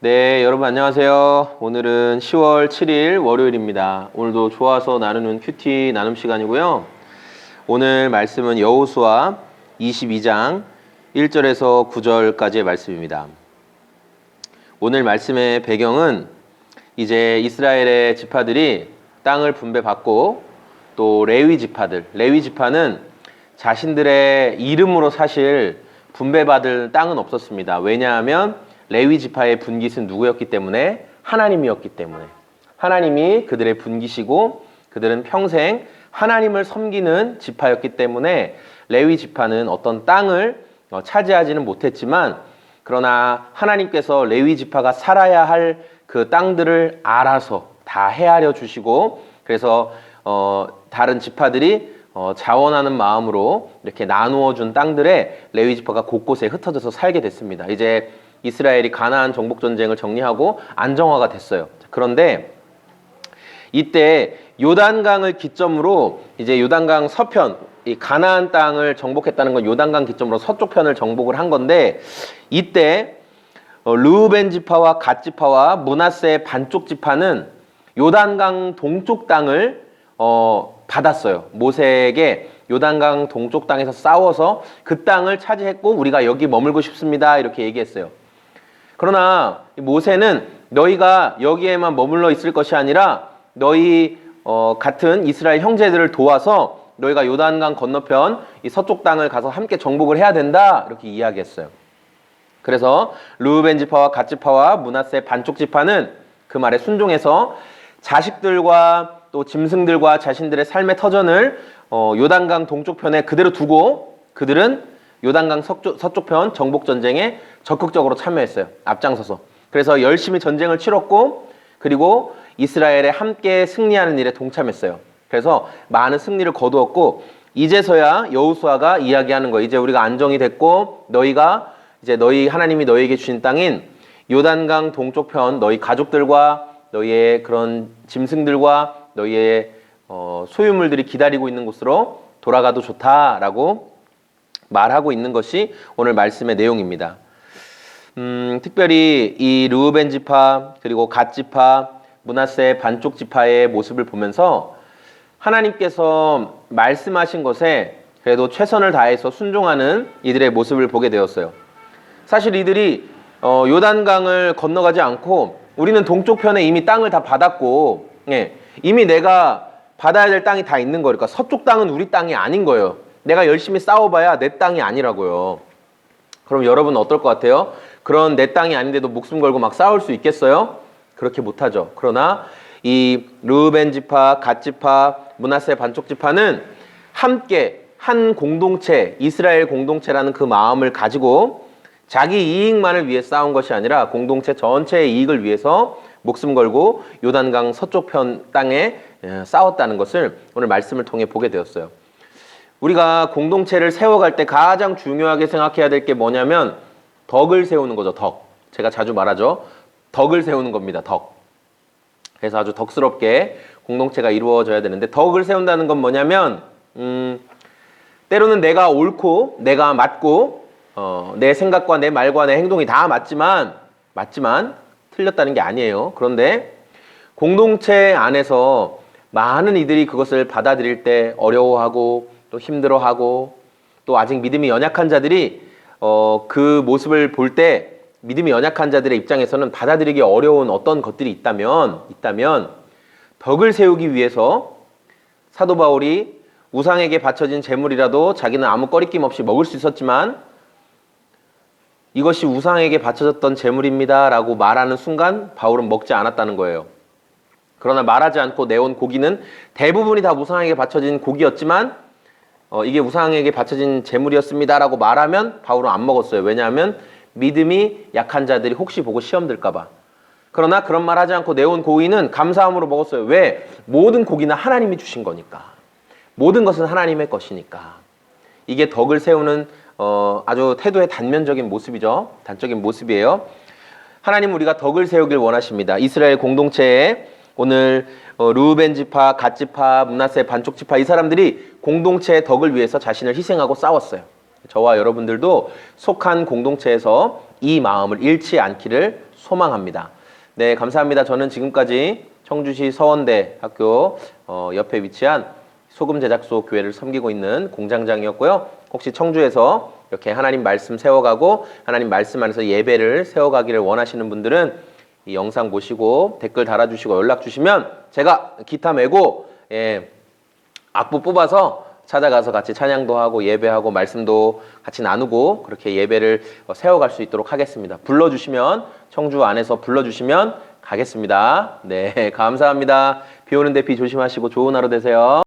네, 여러분 안녕하세요. 오늘은 10월 7일 월요일입니다. 오늘도 좋아서 나누는 큐티 나눔 시간이고요. 오늘 말씀은 여호수아 22장 1절에서 9절까지의 말씀입니다. 오늘 말씀의 배경은 이제 이스라엘의 지파들이 땅을 분배받고 또 레위 지파들, 레위 지파는 자신들의 이름으로 사실 분배받을 땅은 없었습니다. 왜냐하면 레위 지파의 분깃은 누구였기 때문에 하나님이었기 때문에 하나님이 그들의 분깃이고 그들은 평생 하나님을 섬기는 지파였기 때문에 레위 지파는 어떤 땅을 어, 차지하지는 못했지만 그러나 하나님께서 레위 지파가 살아야 할 그 땅들을 알아서 다 헤아려 주시고 그래서 어, 다른 지파들이 어, 자원하는 마음으로 이렇게 나누어 준 땅들에 레위 지파가 곳곳에 흩어져서 살게 됐습니다. 이제 이스라엘이 가나안 정복 전쟁을 정리하고 안정화가 됐어요. 그런데 이때 요단강을 기점으로 이제 요단강 서편 이 가나안 땅을 정복했다는 건 요단강 기점으로 서쪽 편을 정복을 한 건데 이때 어, 르우벤 지파와 갓 지파와 문하세 반쪽 지파는 요단강 동쪽 땅을 어, 받았어요. 모세에게 요단강 동쪽 땅에서 싸워서 그 땅을 차지했고 우리가 여기 머물고 싶습니다. 이렇게 얘기했어요. 그러나 모세는 너희가 여기에만 머물러 있을 것이 아니라 너희 어, 같은 이스라엘 형제들을 도와서 너희가 요단강 건너편 이 서쪽 땅을 가서 함께 정복을 해야 된다 이렇게 이야기했어요. 그래서 루벤 지파와 갓 지파와 문하세 반쪽 지파는 그 말에 순종해서 자식들과 또 짐승들과 자신들의 삶의 터전을 어, 요단강 동쪽 편에 그대로 두고 그들은 요단강 서쪽, 서쪽편 정복 전쟁에 적극적으로 참여했어요. 앞장서서. 그래서 열심히 전쟁을 치렀고 그리고 이스라엘에 함께 승리하는 일에 동참했어요. 그래서 많은 승리를 거두었고 이제서야 여호수아가 이야기하는 거예요. 이제 우리가 안정이 됐고 너희가 이제 너희 하나님이 너희에게 주신 땅인 요단강 동쪽편 너희 가족들과 너희의 그런 짐승들과 너희의 어, 소유물들이 기다리고 있는 곳으로 돌아가도 좋다라고 말하고 있는 것이 오늘 말씀의 내용입니다. 음, 특별히 이 르우벤 지파 그리고 갓 지파 문하세 반쪽 지파의 모습을 보면서 하나님께서 말씀하신 것에 그래도 최선을 다해서 순종하는 이들의 모습을 보게 되었어요. 사실 이들이 어, 요단강을 건너가지 않고 우리는 동쪽 편에 이미 땅을 다 받았고 예, 이미 내가 받아야 될 땅이 다 있는 거니까 서쪽 땅은 우리 땅이 아닌 거예요. 내가 열심히 싸워봐야 내 땅이 아니라고요. 그럼 여러분 어떨 것 같아요? 그런 내 땅이 아닌데도 목숨 걸고 막 싸울 수 있겠어요? 그렇게 못하죠. 그러나 이 르우벤 지파, 갓 지파, 문하세 반쪽 지파는 함께 한 공동체, 이스라엘 공동체라는 그 마음을 가지고 자기 이익만을 위해 싸운 것이 아니라 공동체 전체의 이익을 위해서 목숨 걸고 요단강 서쪽 편 땅에 예, 싸웠다는 것을 오늘 말씀을 통해 보게 되었어요. 우리가 공동체를 세워갈 때 가장 중요하게 생각해야 될 게 뭐냐면 덕을 세우는 거죠. 덕. 제가 자주 말하죠. 덕을 세우는 겁니다. 덕. 그래서 아주 덕스럽게 공동체가 이루어져야 되는데 덕을 세운다는 건 뭐냐면 음, 때로는 내가 옳고 내가 맞고 어, 내 생각과 내 말과 내 행동이 다 맞지만 맞지만 틀렸다는 게 아니에요. 그런데 공동체 안에서 많은 이들이 그것을 받아들일 때 어려워하고 또 힘들어하고 또 아직 믿음이 연약한 자들이 어, 그 모습을 볼 때 믿음이 연약한 자들의 입장에서는 받아들이기 어려운 어떤 것들이 있다면 있다면 덕을 세우기 위해서 사도 바울이 우상에게 바쳐진 재물이라도 자기는 아무 꺼리낌 없이 먹을 수 있었지만 이것이 우상에게 바쳐졌던 재물입니다라고 말하는 순간 바울은 먹지 않았다는 거예요. 그러나 말하지 않고 내온 고기는 대부분이 다 우상에게 바쳐진 고기였지만 어, 이게 우상에게 바쳐진 재물이었습니다라고 말하면 바울은 안 먹었어요. 왜냐하면 믿음이 약한 자들이 혹시 보고 시험 들까봐. 그러나 그런 말 하지 않고 내온 고기는 감사함으로 먹었어요. 왜? 모든 고기는 하나님이 주신 거니까. 모든 것은 하나님의 것이니까. 이게 덕을 세우는 어, 아주 태도의 단면적인 모습이죠. 단적인 모습이에요. 하나님 우리가 덕을 세우길 원하십니다. 이스라엘 공동체에 오늘 어, 루벤 지파, 갓 지파, 문하세 반쪽 지파 이 사람들이 공동체의 덕을 위해서 자신을 희생하고 싸웠어요. 저와 여러분들도 속한 공동체에서 이 마음을 잃지 않기를 소망합니다. 네, 감사합니다. 저는 지금까지 청주시 서원대 학교 어, 옆에 위치한 소금 제작소 교회를 섬기고 있는 공장장이었고요. 혹시 청주에서 이렇게 하나님 말씀 세워가고 하나님 말씀 안에서 예배를 세워가기를 원하시는 분들은 이 영상 보시고 댓글 달아주시고 연락 주시면 제가 기타 메고 예, 악보 뽑아서 찾아가서 같이 찬양도 하고 예배하고 말씀도 같이 나누고 그렇게 예배를 어, 세워갈 수 있도록 하겠습니다. 불러주시면 청주 안에서 불러주시면 가겠습니다. 네, 감사합니다. 비 오는데 비 조심하시고 좋은 하루 되세요.